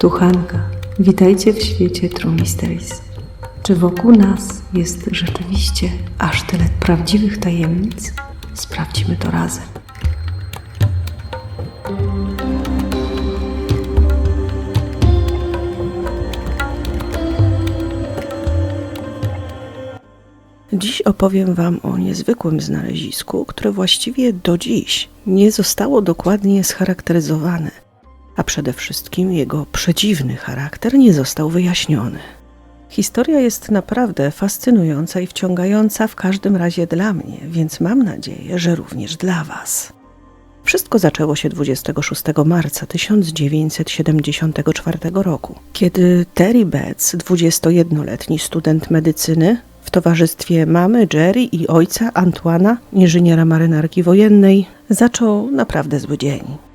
Tu Hanka. Witajcie w świecie True Mysteries. Czy wokół nas jest rzeczywiście aż tyle prawdziwych tajemnic? Sprawdźmy to razem. Dziś opowiem Wam o niezwykłym znalezisku, które właściwie do dziś nie zostało dokładnie scharakteryzowane, a przede wszystkim jego przedziwny charakter nie został wyjaśniony. Historia jest naprawdę fascynująca i wciągająca w każdym razie dla mnie, więc mam nadzieję, że również dla Was. Wszystko zaczęło się 26 marca 1974 roku, kiedy Terry Betts, 21-letni student medycyny, w towarzystwie mamy Jerry i ojca Antoana, inżyniera marynarki wojennej, zaczął naprawdę zły dzień.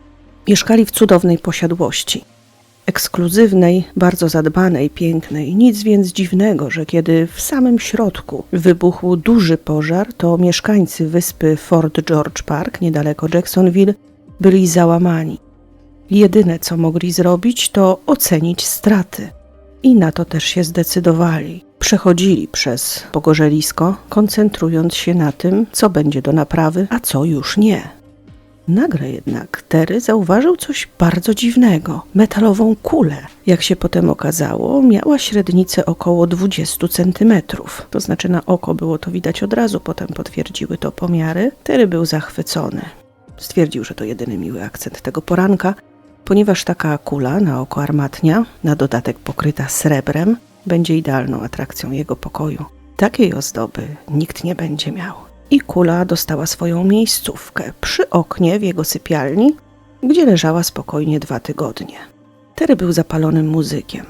Mieszkali w cudownej posiadłości. Ekskluzywnej, bardzo zadbanej, pięknej. Nic więc dziwnego, że kiedy w samym środku wybuchł duży pożar, to mieszkańcy wyspy Fort George Park, niedaleko Jacksonville, byli załamani. Jedyne, co mogli zrobić, to ocenić straty. I na to też się zdecydowali. Przechodzili przez pogorzelisko, koncentrując się na tym, co będzie do naprawy, a co już nie. Nagle jednak Terry zauważył coś bardzo dziwnego metalową kulę. Jak się potem okazało, miała średnicę około 20 centymetrów. To znaczy na oko było to widać od razu, potem potwierdziły to pomiary. Terry był zachwycony. Stwierdził, że to jedyny miły akcent tego poranka, ponieważ taka kula na oko armatnia, na dodatek pokryta srebrem, będzie idealną atrakcją jego pokoju. Takiej ozdoby nikt nie będzie miał. I kula dostała swoją miejscówkę przy oknie w jego sypialni, gdzie leżała spokojnie dwa tygodnie. Terry był zapalonym muzykiem.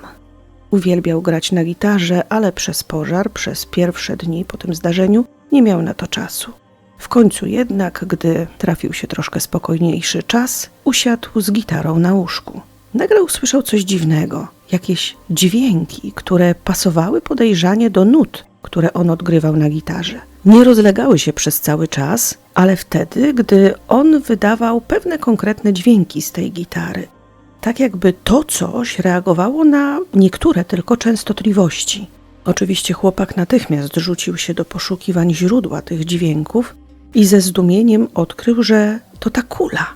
Uwielbiał grać na gitarze, ale przez pożar, przez pierwsze dni po tym zdarzeniu nie miał na to czasu. W końcu jednak, gdy trafił się troszkę spokojniejszy czas, usiadł z gitarą na łóżku. Nagle usłyszał coś dziwnego, jakieś dźwięki, które pasowały podejrzanie do nut, które on odgrywał na gitarze. Nie rozlegały się przez cały czas, ale wtedy, gdy on wydawał pewne konkretne dźwięki z tej gitary. Tak jakby to coś reagowało na niektóre tylko częstotliwości. Oczywiście chłopak natychmiast rzucił się do poszukiwań źródła tych dźwięków i ze zdumieniem odkrył, że to ta kula,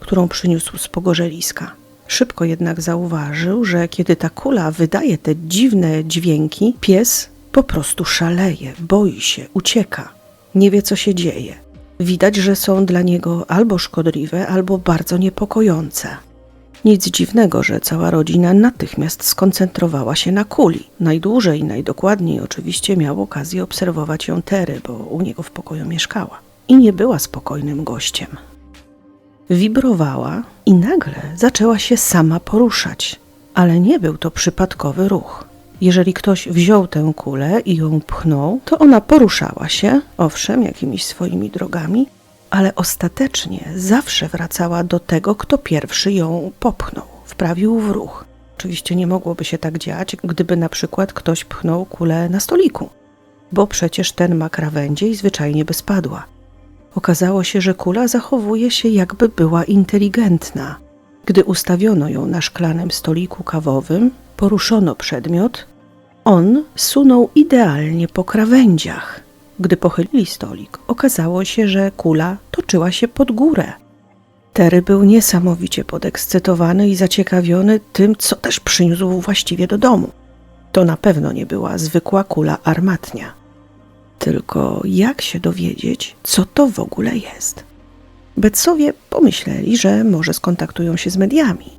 którą przyniósł z pogorzeliska. Szybko jednak zauważył, że kiedy ta kula wydaje te dziwne dźwięki, pies po prostu szaleje, boi się, ucieka, nie wie co się dzieje. Widać, że są dla niego albo szkodliwe, albo bardzo niepokojące. Nic dziwnego, że cała rodzina natychmiast skoncentrowała się na kuli. Najdłużej i najdokładniej oczywiście miał okazję obserwować ją Tery, bo u niego w pokoju mieszkała. I nie była spokojnym gościem. Wibrowała i nagle zaczęła się sama poruszać, ale nie był to przypadkowy ruch. Jeżeli ktoś wziął tę kulę i ją pchnął, to ona poruszała się, owszem, jakimiś swoimi drogami, ale ostatecznie zawsze wracała do tego, kto pierwszy ją popchnął, wprawił w ruch. Oczywiście nie mogłoby się tak dziać, gdyby na przykład ktoś pchnął kulę na stoliku, bo przecież ten ma krawędzie i zwyczajnie by spadła. Okazało się, że kula zachowuje się jakby była inteligentna. Gdy ustawiono ją na szklanym stoliku kawowym, poruszono przedmiot, on sunął idealnie po krawędziach. Gdy pochylili stolik, okazało się, że kula toczyła się pod górę. Terry był niesamowicie podekscytowany i zaciekawiony tym, co też przyniósł właściwie do domu. To na pewno nie była zwykła kula armatnia. Tylko jak się dowiedzieć, co to w ogóle jest? Betsowie pomyśleli, że może skontaktują się z mediami.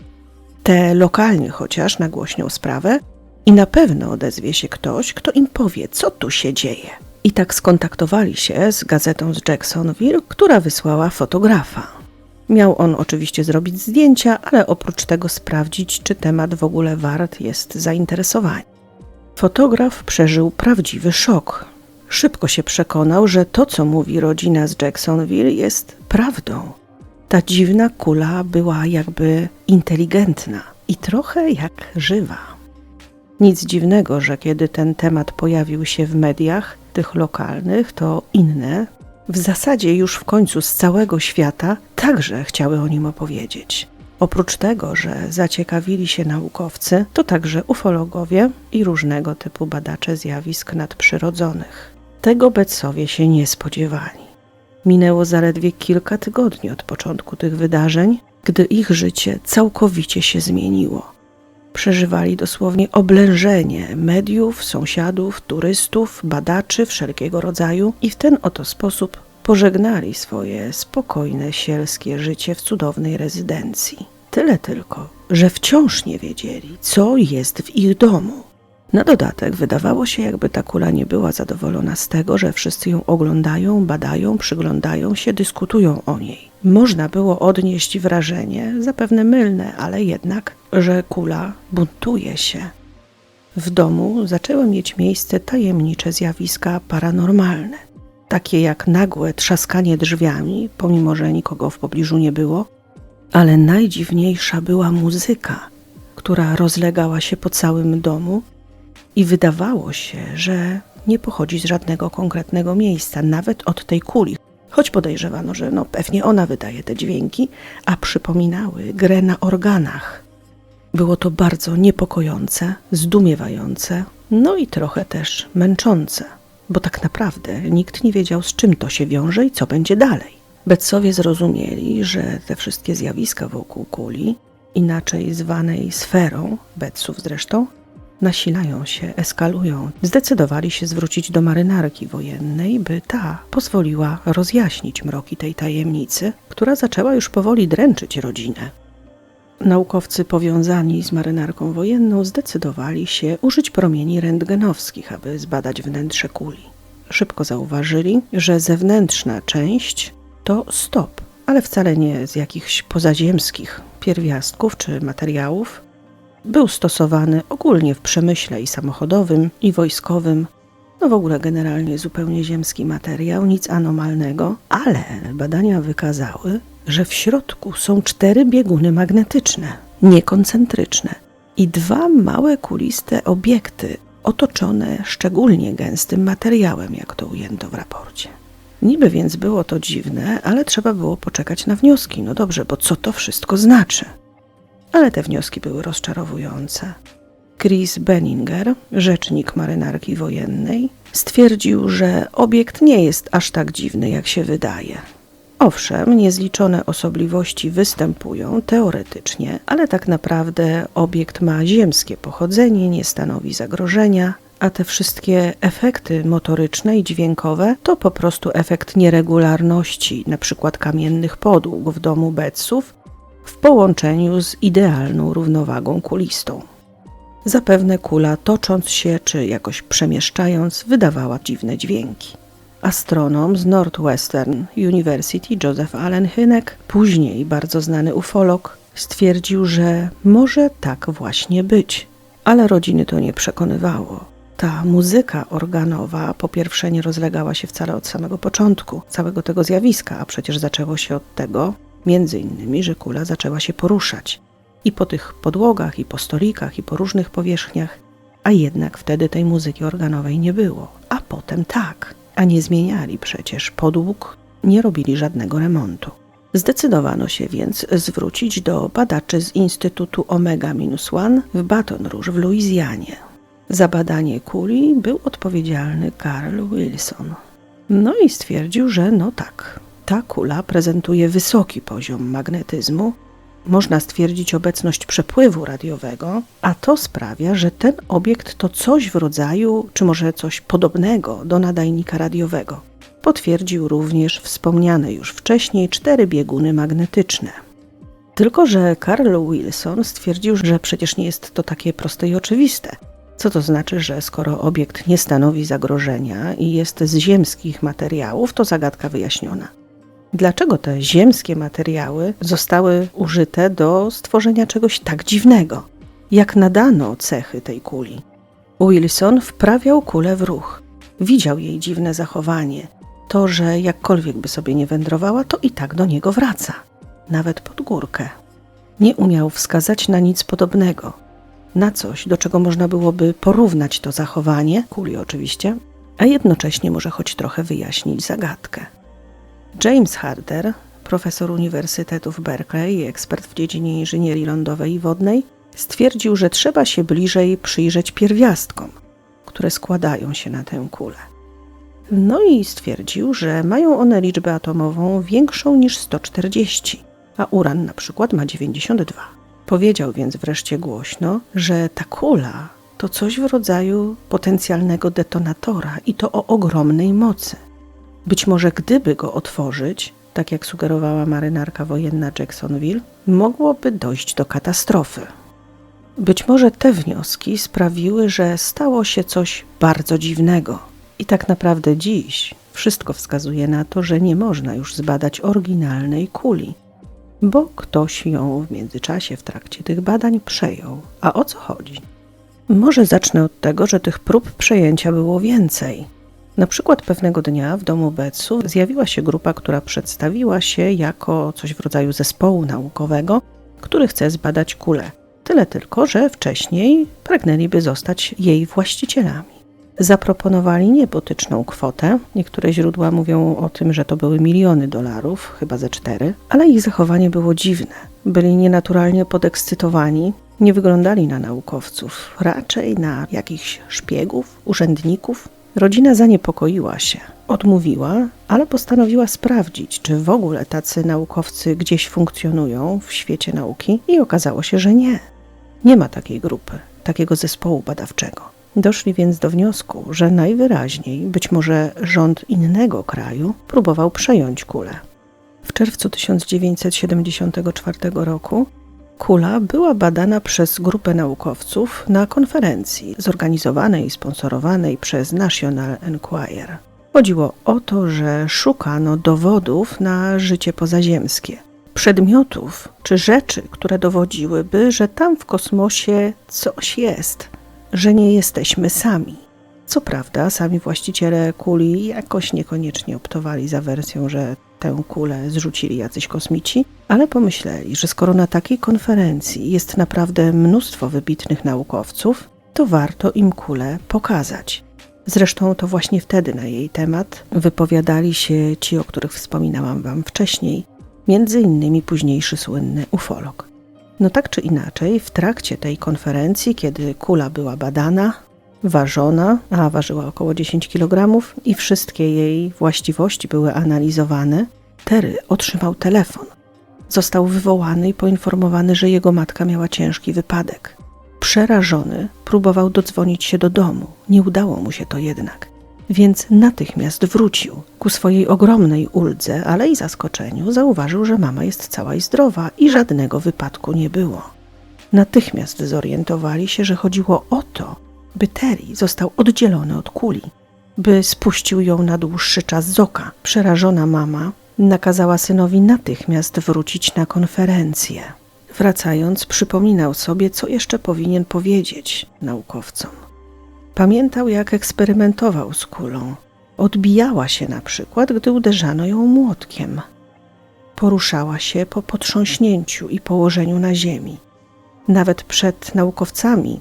Te lokalnie chociaż nagłośnią sprawę i na pewno odezwie się ktoś, kto im powie, co tu się dzieje. I tak skontaktowali się z gazetą z Jacksonville, która wysłała fotografa. Miał on oczywiście zrobić zdjęcia, ale oprócz tego sprawdzić, czy temat w ogóle wart jest zainteresowania. Fotograf przeżył prawdziwy szok. Szybko się przekonał, że to, co mówi rodzina z Jacksonville, jest prawdą. Ta dziwna kula była jakby inteligentna i trochę jak żywa. Nic dziwnego, że kiedy ten temat pojawił się w mediach, tych lokalnych, to inne, w zasadzie już w końcu z całego świata, także chciały o nim opowiedzieć. Oprócz tego, że zaciekawili się naukowcy, to także ufologowie i różnego typu badacze zjawisk nadprzyrodzonych. Tego Betsowie się nie spodziewali. Minęło zaledwie kilka tygodni od początku tych wydarzeń, gdy ich życie całkowicie się zmieniło. Przeżywali dosłownie oblężenie mediów, sąsiadów, turystów, badaczy wszelkiego rodzaju i w ten oto sposób pożegnali swoje spokojne, sielskie życie w cudownej rezydencji. Tyle tylko, że wciąż nie wiedzieli, co jest w ich domu. Na dodatek wydawało się, jakby ta kula nie była zadowolona z tego, że wszyscy ją oglądają, badają, przyglądają się, dyskutują o niej. Można było odnieść wrażenie, zapewne mylne, ale jednak, że kula buntuje się. W domu zaczęły mieć miejsce tajemnicze zjawiska paranormalne, takie jak nagłe trzaskanie drzwiami, pomimo że nikogo w pobliżu nie było, ale najdziwniejsza była muzyka, która rozlegała się po całym domu i wydawało się, że nie pochodzi z żadnego konkretnego miejsca, nawet od tej kuli, choć podejrzewano, że no pewnie ona wydaje te dźwięki, a przypominały grę na organach. Było to bardzo niepokojące, zdumiewające, no i trochę też męczące, bo tak naprawdę nikt nie wiedział, z czym to się wiąże i co będzie dalej. Betsowie zrozumieli, że te wszystkie zjawiska wokół kuli, inaczej zwanej sferą, Betsów zresztą, nasilają się, eskalują. Zdecydowali się zwrócić do marynarki wojennej, by ta pozwoliła rozjaśnić mroki tej tajemnicy, która zaczęła już powoli dręczyć rodzinę. Naukowcy powiązani z marynarką wojenną zdecydowali się użyć promieni rentgenowskich, aby zbadać wnętrze kuli. Szybko zauważyli, że zewnętrzna część to stop, ale wcale nie z jakichś pozaziemskich pierwiastków czy materiałów, był stosowany ogólnie w przemyśle i samochodowym, i wojskowym. No w ogóle generalnie zupełnie ziemski materiał, nic anomalnego, ale badania wykazały, że w środku są cztery bieguny magnetyczne, niekoncentryczne i dwa małe kuliste obiekty otoczone szczególnie gęstym materiałem, jak to ujęto w raporcie. Niby więc było to dziwne, ale trzeba było poczekać na wnioski. No dobrze, bo co to wszystko znaczy? Ale te wnioski były rozczarowujące. Chris Benninger, rzecznik marynarki wojennej, stwierdził, że obiekt nie jest aż tak dziwny, jak się wydaje. Owszem, niezliczone osobliwości występują teoretycznie, ale tak naprawdę obiekt ma ziemskie pochodzenie, nie stanowi zagrożenia, a te wszystkie efekty motoryczne i dźwiękowe to po prostu efekt nieregularności, np. kamiennych podłóg w domu Betsów w połączeniu z idealną równowagą kulistą. Zapewne kula, tocząc się czy jakoś przemieszczając, wydawała dziwne dźwięki. Astronom z Northwestern University Joseph Allen Hynek, później bardzo znany ufolog, stwierdził, że może tak właśnie być, ale rodziny to nie przekonywało. Ta muzyka organowa po pierwsze nie rozlegała się wcale od samego początku całego tego zjawiska, a przecież zaczęło się od tego, Między innymi, że kula zaczęła się poruszać i po tych podłogach, i po stolikach, i po różnych powierzchniach, a jednak wtedy tej muzyki organowej nie było. A potem tak, a nie zmieniali przecież podłóg, nie robili żadnego remontu. Zdecydowano się więc zwrócić do badaczy z Instytutu Omega-1 w Baton Rouge w Luizjanie. Za badanie kuli był odpowiedzialny Carl Wilson. No i stwierdził, że no tak, ta kula prezentuje wysoki poziom magnetyzmu, można stwierdzić obecność przepływu radiowego, a to sprawia, że ten obiekt to coś w rodzaju, czy może coś podobnego do nadajnika radiowego. Potwierdził również wspomniane już wcześniej cztery bieguny magnetyczne. Tylko, że Carl Wilson stwierdził, że przecież nie jest to takie proste i oczywiste. Co to znaczy, że skoro obiekt nie stanowi zagrożenia i jest z ziemskich materiałów, to zagadka wyjaśniona. Dlaczego te ziemskie materiały zostały użyte do stworzenia czegoś tak dziwnego? Jak nadano cechy tej kuli? Wilson wprawiał kulę w ruch. Widział jej dziwne zachowanie. To, że jakkolwiek by sobie nie wędrowała, to i tak do niego wraca. Nawet pod górkę. Nie umiał wskazać na nic podobnego. Na coś, do czego można byłoby porównać to zachowanie, kuli oczywiście, a jednocześnie może choć trochę wyjaśnić zagadkę. James Harder, profesor Uniwersytetu w Berkeley i ekspert w dziedzinie inżynierii lądowej i wodnej, stwierdził, że trzeba się bliżej przyjrzeć pierwiastkom, które składają się na tę kulę. No i stwierdził, że mają one liczbę atomową większą niż 140, a uran na przykład ma 92. Powiedział więc wreszcie głośno, że ta kula to coś w rodzaju potencjalnego detonatora i to o ogromnej mocy. Być może gdyby go otworzyć, tak jak sugerowała marynarka wojenna Jacksonville, mogłoby dojść do katastrofy. Być może te wnioski sprawiły, że stało się coś bardzo dziwnego. I tak naprawdę dziś wszystko wskazuje na to, że nie można już zbadać oryginalnej kuli, bo ktoś ją w międzyczasie w trakcie tych badań przejął. A o co chodzi? Może zacznę od tego, że tych prób przejęcia było więcej. Na przykład pewnego dnia w domu Betsu zjawiła się grupa, która przedstawiła się jako coś w rodzaju zespołu naukowego, który chce zbadać kulę. Tyle tylko, że wcześniej pragnęliby zostać jej właścicielami. Zaproponowali niebotyczną kwotę. Niektóre źródła mówią o tym, że to były miliony dolarów, chyba ze cztery, ale ich zachowanie było dziwne. Byli nienaturalnie podekscytowani, nie wyglądali na naukowców, raczej na jakichś szpiegów, urzędników. Rodzina zaniepokoiła się, odmówiła, ale postanowiła sprawdzić, czy w ogóle tacy naukowcy gdzieś funkcjonują w świecie nauki, i okazało się, że nie. Nie ma takiej grupy, takiego zespołu badawczego. Doszli więc do wniosku, że najwyraźniej być może rząd innego kraju próbował przejąć kulę. W czerwcu 1974 roku kula była badana przez grupę naukowców na konferencji zorganizowanej i sponsorowanej przez National Enquirer. Chodziło o to, że szukano dowodów na życie pozaziemskie, przedmiotów czy rzeczy, które dowodziłyby, że tam w kosmosie coś jest, że nie jesteśmy sami. Co prawda, sami właściciele kuli jakoś niekoniecznie optowali za wersją, że tę kulę zrzucili jacyś kosmici, ale pomyśleli, że skoro na takiej konferencji jest naprawdę mnóstwo wybitnych naukowców, to warto im kulę pokazać. Zresztą to właśnie wtedy na jej temat wypowiadali się ci, o których wspominałam Wam wcześniej, między innymi późniejszy słynny ufolog. No tak czy inaczej, w trakcie tej konferencji, kiedy kula była badana, ważona, a ważyła około 10 kg i wszystkie jej właściwości były analizowane, Terry otrzymał telefon. Został wywołany i poinformowany, że jego matka miała ciężki wypadek. Przerażony próbował dodzwonić się do domu. Nie udało mu się to jednak. Więc natychmiast wrócił. Ku swojej ogromnej uldze, ale i zaskoczeniu, zauważył, że mama jest cała i zdrowa i żadnego wypadku nie było. Natychmiast zorientowali się, że chodziło o to, by Terry został oddzielony od kuli, by spuścił ją na dłuższy czas z oka. Przerażona mama nakazała synowi natychmiast wrócić na konferencję. Wracając, przypominał sobie, co jeszcze powinien powiedzieć naukowcom. Pamiętał, jak eksperymentował z kulą. Odbijała się na przykład, gdy uderzano ją młotkiem. Poruszała się po potrząśnięciu i położeniu na ziemi. Nawet przed naukowcami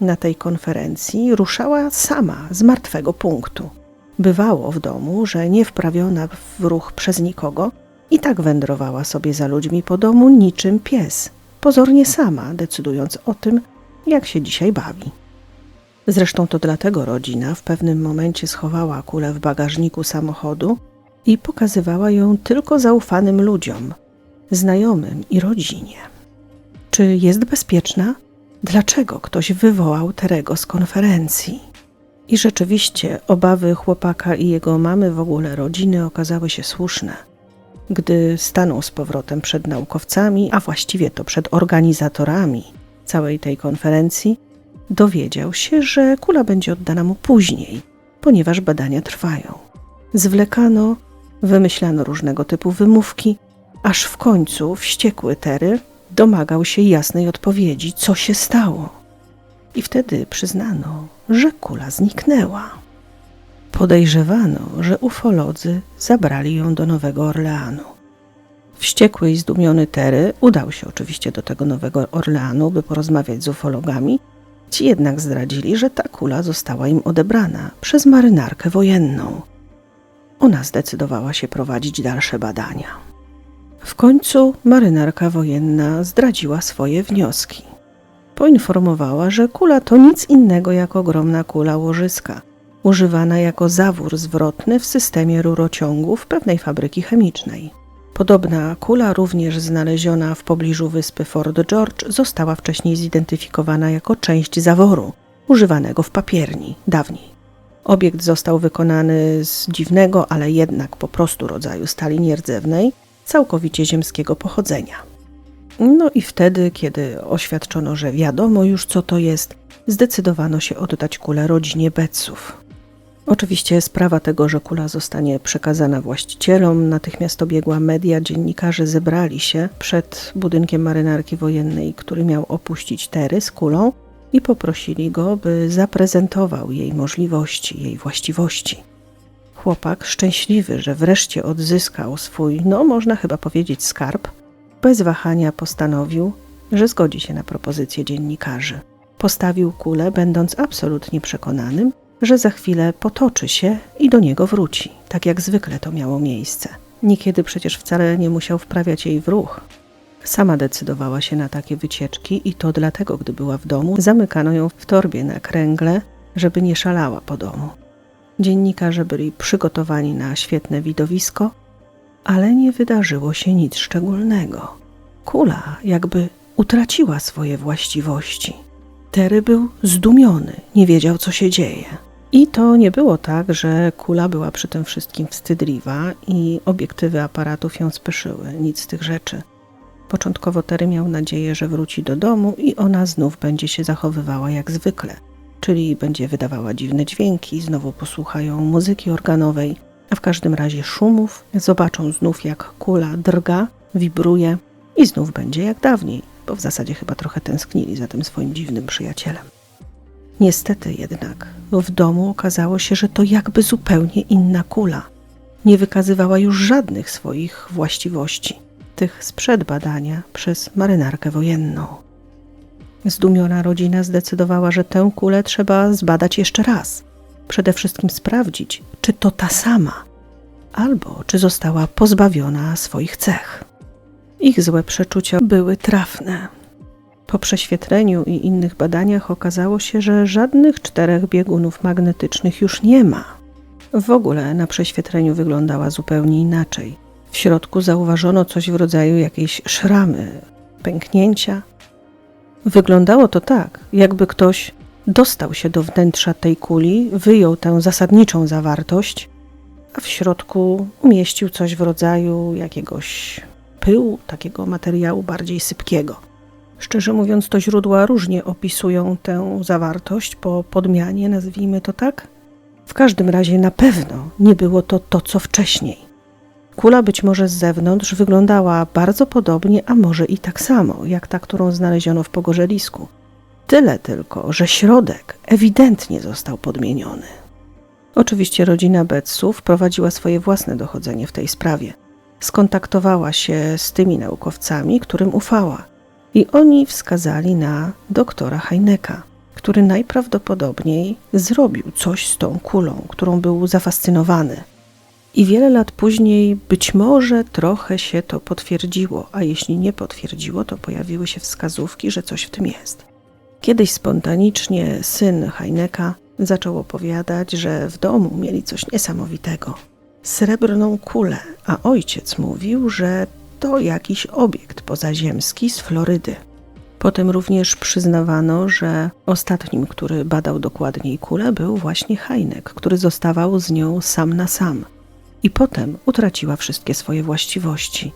na tej konferencji ruszała sama z martwego punktu. Bywało w domu, że nie wprawiona w ruch przez nikogo, i tak wędrowała sobie za ludźmi po domu niczym pies, pozornie sama, decydując o tym, jak się dzisiaj bawi. Zresztą to dlatego rodzina w pewnym momencie schowała kulę w bagażniku samochodu i pokazywała ją tylko zaufanym ludziom, znajomym i rodzinie. Czy jest bezpieczna? Dlaczego ktoś wywołał Terego z konferencji? I rzeczywiście obawy chłopaka i jego mamy, w ogóle rodziny, okazały się słuszne. Gdy stanął z powrotem przed naukowcami, a właściwie to przed organizatorami całej tej konferencji, dowiedział się, że kula będzie oddana mu później, ponieważ badania trwają. Zwlekano, wymyślano różnego typu wymówki, aż w końcu wściekły Tery domagał się jasnej odpowiedzi, co się stało. I wtedy przyznano, że kula zniknęła. Podejrzewano, że ufolodzy zabrali ją do Nowego Orleanu. Wściekły i zdumiony Tery udał się oczywiście do tego Nowego Orleanu, by porozmawiać z ufologami. Ci jednak zdradzili, że ta kula została im odebrana przez marynarkę wojenną. Ona zdecydowała się prowadzić dalsze badania. W końcu marynarka wojenna zdradziła swoje wnioski. Poinformowała, że kula to nic innego jak ogromna kula łożyska, używana jako zawór zwrotny w systemie rurociągów pewnej fabryki chemicznej. Podobna kula, również znaleziona w pobliżu wyspy Fort George, została wcześniej zidentyfikowana jako część zaworu używanego w papierni dawniej. Obiekt został wykonany z dziwnego, ale jednak po prostu rodzaju stali nierdzewnej, całkowicie ziemskiego pochodzenia. No i wtedy, kiedy oświadczono, że wiadomo już co to jest, zdecydowano się oddać kulę rodzinie Betsów. Oczywiście sprawa tego, że kula zostanie przekazana właścicielom, natychmiast obiegła media, dziennikarze zebrali się przed budynkiem marynarki wojennej, który miał opuścić Tery z kulą i poprosili go, by zaprezentował jej możliwości, jej właściwości. Chłopak, szczęśliwy, że wreszcie odzyskał swój, no można chyba powiedzieć, skarb, bez wahania postanowił, że zgodzi się na propozycję dziennikarzy. Postawił kulę, będąc absolutnie przekonanym, że za chwilę potoczy się i do niego wróci, tak jak zwykle to miało miejsce. Niekiedy przecież wcale nie musiał wprawiać jej w ruch. Sama decydowała się na takie wycieczki i to dlatego, gdy była w domu, zamykano ją w torbie na kręgle, żeby nie szalała po domu. Dziennikarze byli przygotowani na świetne widowisko, ale nie wydarzyło się nic szczególnego. Kula jakby utraciła swoje właściwości. Tery był zdumiony, nie wiedział, co się dzieje. I to nie było tak, że kula była przy tym wszystkim wstydliwa i obiektywy aparatów ją speszyły, nic z tych rzeczy. Początkowo Tery miał nadzieję, że wróci do domu i ona znów będzie się zachowywała jak zwykle, czyli będzie wydawała dziwne dźwięki, znowu posłuchają muzyki organowej, a w każdym razie szumów, zobaczą znów jak kula drga, wibruje i znów będzie jak dawniej, bo w zasadzie chyba trochę tęsknili za tym swoim dziwnym przyjacielem. Niestety jednak w domu okazało się, że to jakby zupełnie inna kula. Nie wykazywała już żadnych swoich właściwości, tych sprzed badania przez marynarkę wojenną. Zdumiona rodzina zdecydowała, że tę kulę trzeba zbadać jeszcze raz. Przede wszystkim sprawdzić, czy to ta sama, albo czy została pozbawiona swoich cech. Ich złe przeczucia były trafne. Po prześwietleniu i innych badaniach okazało się, że żadnych czterech biegunów magnetycznych już nie ma. W ogóle na prześwietleniu wyglądała zupełnie inaczej. W środku zauważono coś w rodzaju jakiejś szramy, pęknięcia. Wyglądało to tak, jakby ktoś dostał się do wnętrza tej kuli, wyjął tę zasadniczą zawartość, a w środku umieścił coś w rodzaju jakiegoś pyłu, takiego materiału bardziej sypkiego. Szczerze mówiąc, to źródła różnie opisują tę zawartość po podmianie, nazwijmy to tak. W każdym razie na pewno nie było to to, co wcześniej. Kula być może z zewnątrz wyglądała bardzo podobnie, a może i tak samo, jak ta, którą znaleziono w pogorzelisku. Tyle tylko, że środek ewidentnie został podmieniony. Oczywiście rodzina Betsów prowadziła swoje własne dochodzenie w tej sprawie. Skontaktowała się z tymi naukowcami, którym ufała, i oni wskazali na doktora Heineka, który najprawdopodobniej zrobił coś z tą kulą, którą był zafascynowany. I wiele lat później być może trochę się to potwierdziło, a jeśli nie potwierdziło, to pojawiły się wskazówki, że coś w tym jest. Kiedyś spontanicznie syn Heineka zaczął opowiadać, że w domu mieli coś niesamowitego srebrną kulę, a ojciec mówił, że to jakiś obiekt pozaziemski z Florydy. Potem również przyznawano, że ostatnim, który badał dokładniej kulę, był właśnie Heinek, który zostawał z nią sam na sam. I potem utraciła wszystkie swoje właściwości.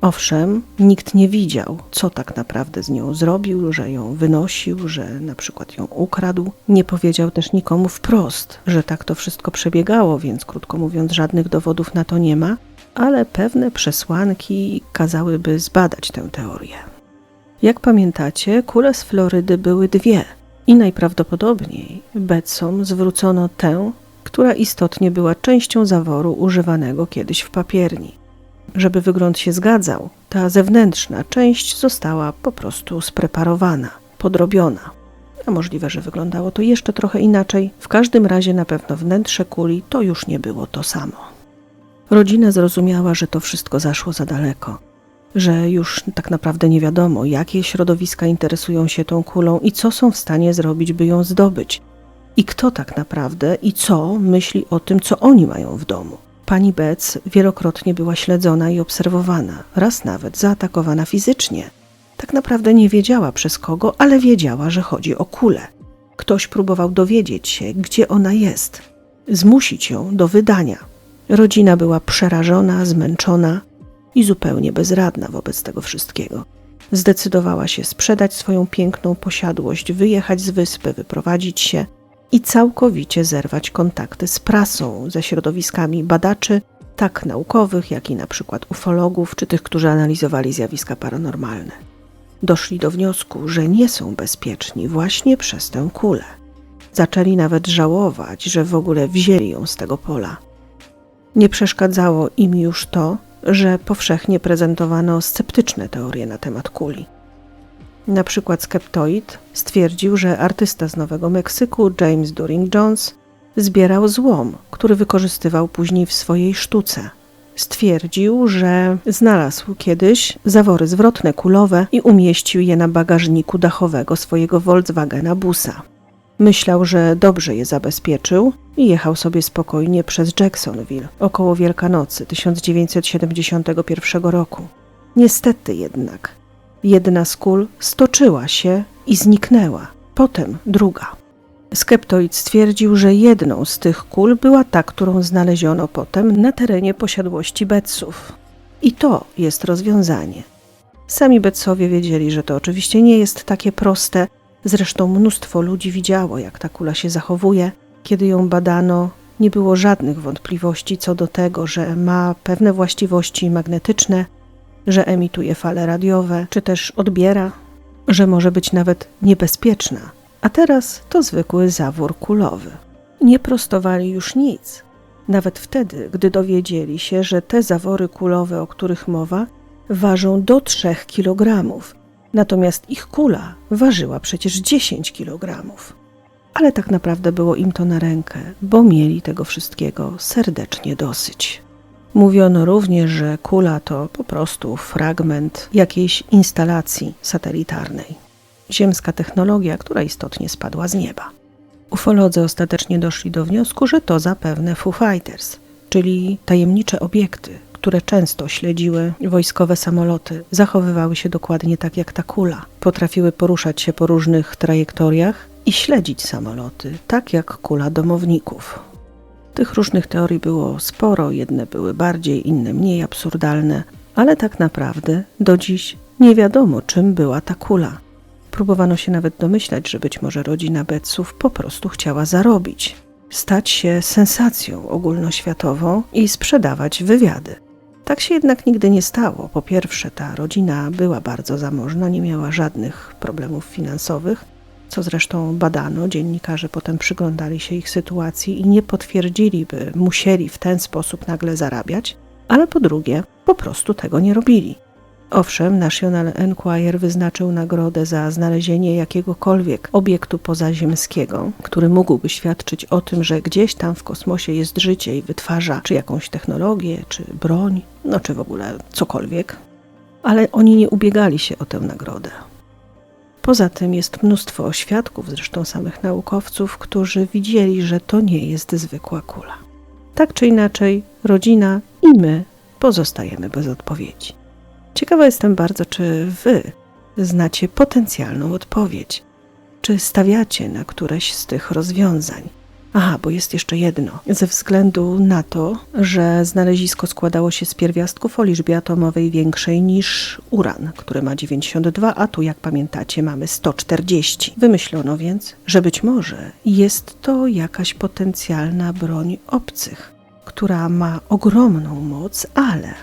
Owszem, nikt nie widział, co tak naprawdę z nią zrobił, że ją wynosił, że na przykład ją ukradł. Nie powiedział też nikomu wprost, że tak to wszystko przebiegało, więc krótko mówiąc, żadnych dowodów na to nie ma, ale pewne przesłanki kazałyby zbadać tę teorię. Jak pamiętacie, kule z Florydy były dwie i najprawdopodobniej Betsom zwrócono tę, która istotnie była częścią zaworu używanego kiedyś w papierni. Żeby wygląd się zgadzał, ta zewnętrzna część została po prostu spreparowana, podrobiona. A możliwe, że wyglądało to jeszcze trochę inaczej. W każdym razie na pewno wnętrze kuli to już nie było to samo. Rodzina zrozumiała, że to wszystko zaszło za daleko, że już tak naprawdę nie wiadomo, jakie środowiska interesują się tą kulą i co są w stanie zrobić, by ją zdobyć, i kto tak naprawdę i co myśli o tym, co oni mają w domu. Pani Betz wielokrotnie była śledzona i obserwowana, raz nawet zaatakowana fizycznie. Tak naprawdę nie wiedziała przez kogo, ale wiedziała, że chodzi o kulę. Ktoś próbował dowiedzieć się, gdzie ona jest, zmusić ją do wydania. Rodzina była przerażona, zmęczona i zupełnie bezradna wobec tego wszystkiego. Zdecydowała się sprzedać swoją piękną posiadłość, wyjechać z wyspy, wyprowadzić się i całkowicie zerwać kontakty z prasą, ze środowiskami badaczy, tak naukowych, jak i na przykład ufologów, czy tych, którzy analizowali zjawiska paranormalne. Doszli do wniosku, że nie są bezpieczni właśnie przez tę kulę. Zaczęli nawet żałować, że w ogóle wzięli ją z tego pola. Nie przeszkadzało im już to, że powszechnie prezentowano sceptyczne teorie na temat kuli. Na przykład skeptoid stwierdził, że artysta z Nowego Meksyku James During Jones zbierał złom, który wykorzystywał później w swojej sztuce. Stwierdził, że znalazł kiedyś zawory zwrotne kulowe i umieścił je na bagażniku dachowego swojego Volkswagena busa. Myślał, że dobrze je zabezpieczył i jechał sobie spokojnie przez Jacksonville około Wielkanocy 1971 roku. Niestety jednak jedna z kul stoczyła się i zniknęła, potem druga. Skeptoid stwierdził, że jedną z tych kul była ta, którą znaleziono potem na terenie posiadłości Betsów. I to jest rozwiązanie. Sami Betsowie wiedzieli, że to oczywiście nie jest takie proste, zresztą mnóstwo ludzi widziało, jak ta kula się zachowuje. Kiedy ją badano, nie było żadnych wątpliwości co do tego, że ma pewne właściwości magnetyczne, że emituje fale radiowe, czy też odbiera, że może być nawet niebezpieczna. A teraz to zwykły zawór kulowy. Nie prostowali już nic. Nawet wtedy, gdy dowiedzieli się, że te zawory kulowe, o których mowa, ważą do 3 kg, natomiast ich kula ważyła przecież 10 kg. Ale tak naprawdę było im to na rękę, bo mieli tego wszystkiego serdecznie dosyć. Mówiono również, że kula to po prostu fragment jakiejś instalacji satelitarnej. Ziemska technologia, która istotnie spadła z nieba. Ufolodzy ostatecznie doszli do wniosku, że to zapewne Foo Fighters, czyli tajemnicze obiekty, które często śledziły wojskowe samoloty, zachowywały się dokładnie tak jak ta kula. Potrafiły poruszać się po różnych trajektoriach i śledzić samoloty, tak jak kula domowników. Tych różnych teorii było sporo, jedne były bardziej, inne mniej absurdalne, ale tak naprawdę do dziś nie wiadomo, czym była ta kula. Próbowano się nawet domyślać, że być może rodzina Betsów po prostu chciała zarobić, stać się sensacją ogólnoświatową i sprzedawać wywiady. Tak się jednak nigdy nie stało. Po pierwsze, ta rodzina była bardzo zamożna, nie miała żadnych problemów finansowych, co zresztą badano. Dziennikarze potem przyglądali się ich sytuacji i nie potwierdzili, by musieli w ten sposób nagle zarabiać, ale po drugie, po prostu tego nie robili. Owszem, National Enquirer wyznaczył nagrodę za znalezienie jakiegokolwiek obiektu pozaziemskiego, który mógłby świadczyć o tym, że gdzieś tam w kosmosie jest życie i wytwarza czy jakąś technologię, czy broń, no czy w ogóle cokolwiek. Ale oni nie ubiegali się o tę nagrodę. Poza tym jest mnóstwo świadków, zresztą samych naukowców, którzy widzieli, że to nie jest zwykła kula. Tak czy inaczej, rodzina i my pozostajemy bez odpowiedzi. Ciekawa jestem bardzo, czy wy znacie potencjalną odpowiedź. Czy stawiacie na któreś z tych rozwiązań? Aha, bo jest jeszcze jedno. Ze względu na to, że znalezisko składało się z pierwiastków o liczbie atomowej większej niż uran, który ma 92, a tu, jak pamiętacie, mamy 140. Wymyślono więc, że być może jest to jakaś potencjalna broń obcych, która ma ogromną moc, ale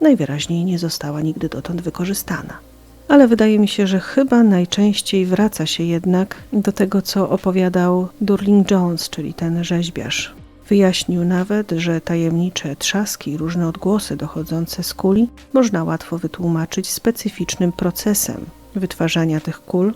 najwyraźniej nie została nigdy dotąd wykorzystana. Ale wydaje mi się, że chyba najczęściej wraca się jednak do tego, co opowiadał Durling Jones, czyli ten rzeźbiarz. Wyjaśnił nawet, że tajemnicze trzaski i różne odgłosy dochodzące z kuli można łatwo wytłumaczyć specyficznym procesem wytwarzania tych kul,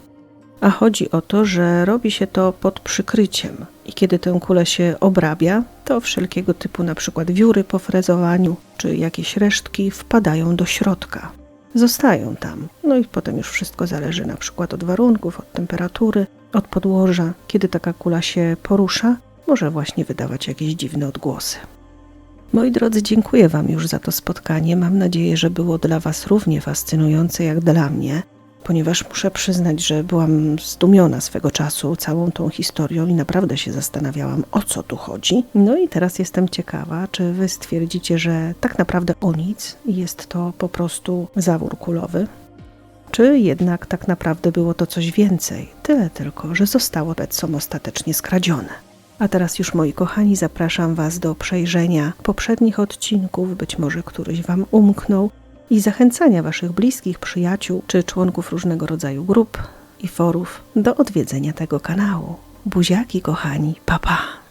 A chodzi o to, że robi się to pod przykryciem i kiedy tę kulę się obrabia, to wszelkiego typu na przykład wióry po frezowaniu czy jakieś resztki wpadają do środka. Zostają tam. No i potem już wszystko zależy na przykład od warunków, od temperatury, od podłoża. Kiedy taka kula się porusza, może właśnie wydawać jakieś dziwne odgłosy. Moi drodzy, dziękuję Wam już za to spotkanie. Mam nadzieję, że było dla Was równie fascynujące jak dla mnie, ponieważ muszę przyznać, że byłam zdumiona swego czasu całą tą historią i naprawdę się zastanawiałam, o co tu chodzi. No i teraz jestem ciekawa, czy Wy stwierdzicie, że tak naprawdę o nic jest to po prostu zawór kulowy. Czy jednak tak naprawdę było to coś więcej? Tyle tylko, że zostało Betsom ostatecznie skradzione. A teraz już moi kochani, zapraszam Was do przejrzenia poprzednich odcinków, być może któryś Wam umknął, i zachęcania Waszych bliskich, przyjaciół czy członków różnego rodzaju grup i forów do odwiedzenia tego kanału. Buziaki, kochani, papa. Pa.